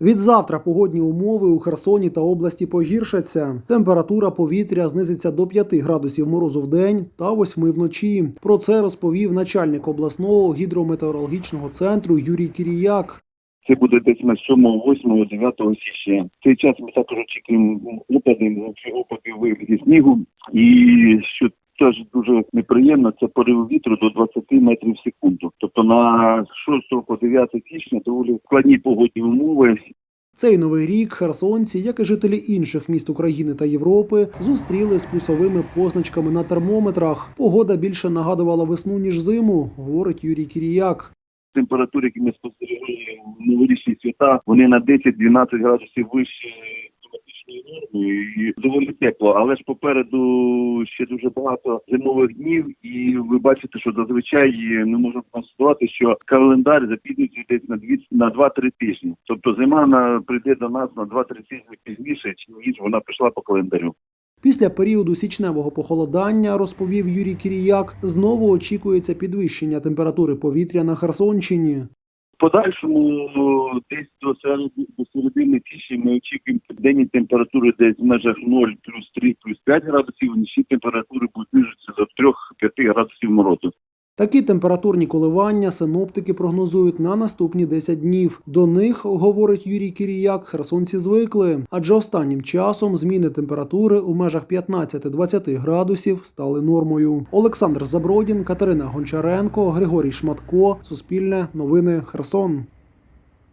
Від завтра погодні умови у Херсоні та області погіршаться. Температура повітря знизиться до 5 градусів морозу в день та 8 вночі. Про це розповів начальник обласного гідрометеорологічного центру Юрій Кіріяк. Це буде десь на 7, 8, 9 січня. Цей час ми також очікуємо опади, опади вигляді снігу. І що теж дуже неприємно, це пориви вітру до 20 метрів в секунду. Тобто на 6 по 9 січня доволі складні погодні умови. Цей новий рік херсонці, як і жителі інших міст України та Європи, зустріли з плюсовими позначками на термометрах. Погода більше нагадувала весну ніж зиму, говорить Юрій Кіріяк. Температури, які ми спостерігали новорічні свята, вони на 10-12 градусів норми і доволі тепло. Але ж попереду ще дуже багато зимових днів, і ви бачите, що зазвичай ми можемо констатувати, що календар запізнюється десь на дві на 2-3 тижні. Тобто зима на прийде до нас на 2-3 тижні пізніше, ніж вона прийшла по календарю. Після періоду січневого похолодання, розповів Юрій Кіріяк, знову очікується підвищення температури повітря на Херсонщині. Подальшому ну, десь до середини, до середини тіші ми очікуємо денні температури десь в межах 0, плюс 3, плюс 5 градусів, нічні температури будуть знижуватися до 3-5 градусів морозу. Такі температурні коливання синоптики прогнозують на наступні 10 днів. До них, говорить Юрій Кіріяк, херсонці звикли, адже останнім часом зміни температури у межах 15-20 градусів стали нормою. Олександр Забродін, Катерина Гончаренко, Григорій Шматко, Суспільне новини Херсон.